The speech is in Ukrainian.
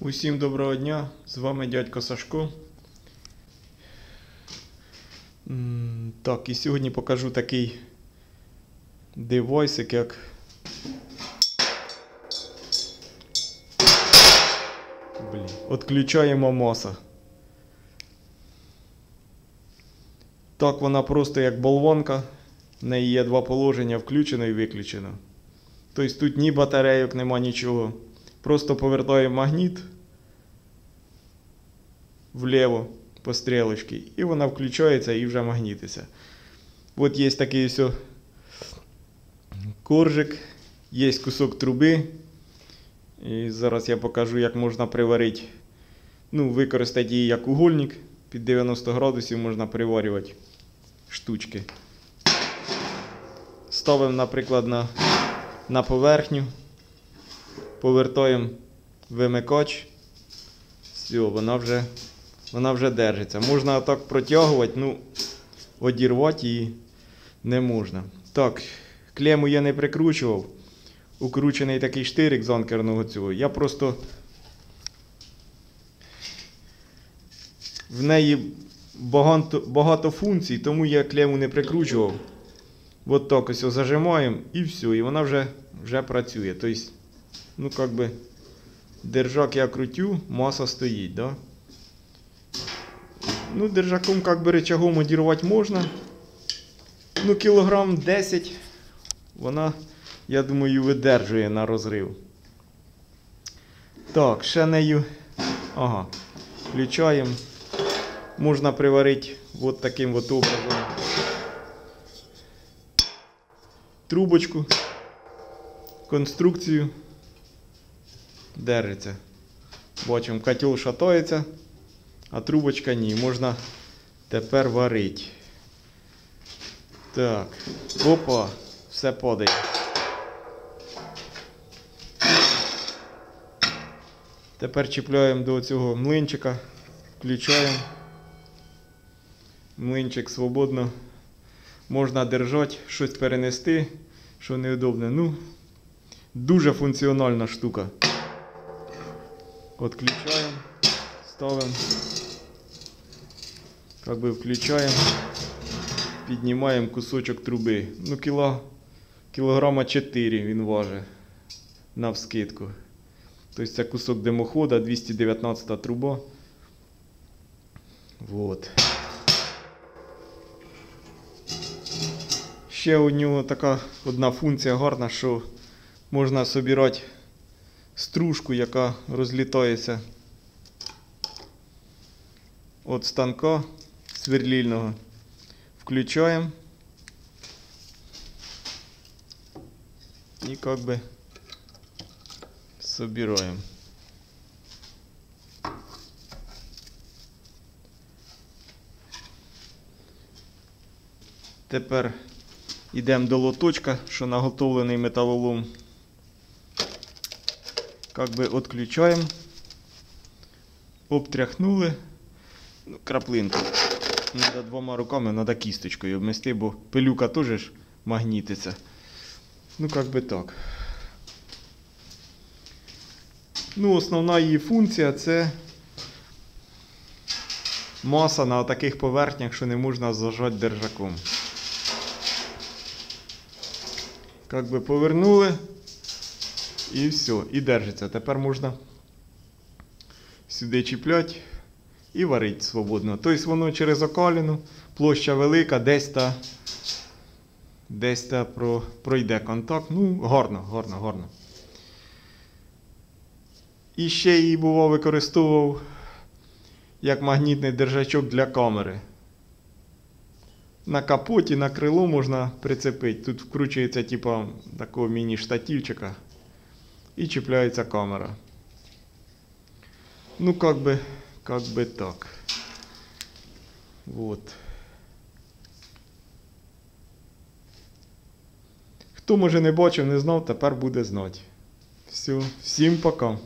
Усім доброго дня! З вами дядько Сашко. Так, і сьогодні покажу такий девайсик, як. Блін. Отключаємо маса. Так, вона просто як болванка. В неї є два положення включено і виключено. Тобто тут ні батарейок, нема нічого. Просто повертаємо магніт вліво по стрілочці, і вона включається і вже магнітиться. От є такий ось коржик, є кусок труби. І зараз я покажу, як можна приварити. Ну, використати її як угольник. Під 90 градусів можна приварювати штучки. Ставимо, наприклад, на, на поверхню. Повертаємо вимикач. Все, вона вже, вона вже держиться. Можна так протягувати, ну, одірвати її не можна. Так, клему я не прикручував. Укручений такий штирик з анкерного цього. Я просто в неї багато, багато функцій, тому я клему не прикручував. От так ось зажимаємо і все, і вона вже, вже працює. Тобто, ну как би, держак я крутю, маса стоїть, да? Ну, держаком как би рычагом одірвати можна. Ну, кілограм 10 вона, я думаю, видержує на розрив. Так, ще нею. Ага. Включаємо. Можна приварити от таким от образом. Трубочку. Конструкцію. Держиться. Бачимо, котел шатається, а трубочка ні. Можна тепер варити. Так. Опа, все падає. Тепер чіпляємо до цього млинчика, включаємо. Млинчик свободно. Можна держати, щось перенести, що неудобне. Ну, дуже функціональна штука. Отключаємо, ставимо. Как би включаємо, піднімаємо кусочок труби. Ну, кіло, кілограма 4 він важить на вскидку. Тобто це кусок димохода, 219 труба. Вот. Ще у нього така одна функція гарна, що можна собирати стружку, яка розлітається від станка сверлільного. Включаємо. І как би собираємо. Тепер йдемо до лоточка, що наготовлений металолом. Как би відключаємо. Обтряхнули. Ну, краплинку. Надо двома руками, треба кісточкою обмести, бо пилюка теж магнітиться. Ну, как би так. Ну, основна її функція це маса на таких поверхнях, що не можна зажати держаком. Как би повернули. І все, і держиться. Тепер можна сюди чіпляти і варити свободно. Тобто воно через окаліну, площа велика, десь та, десь та про, пройде контакт. Ну, гарно, гарно, гарно. І ще її бував використовував як магнітний держачок для камери. На капоті, на крило можна прицепити. Тут вкручується типа такого міні-штативчика і чіпляється камера. Ну, как би, как би так. Вот. Хто може не бачив, не знав, тепер буде знати. Все, всім пока.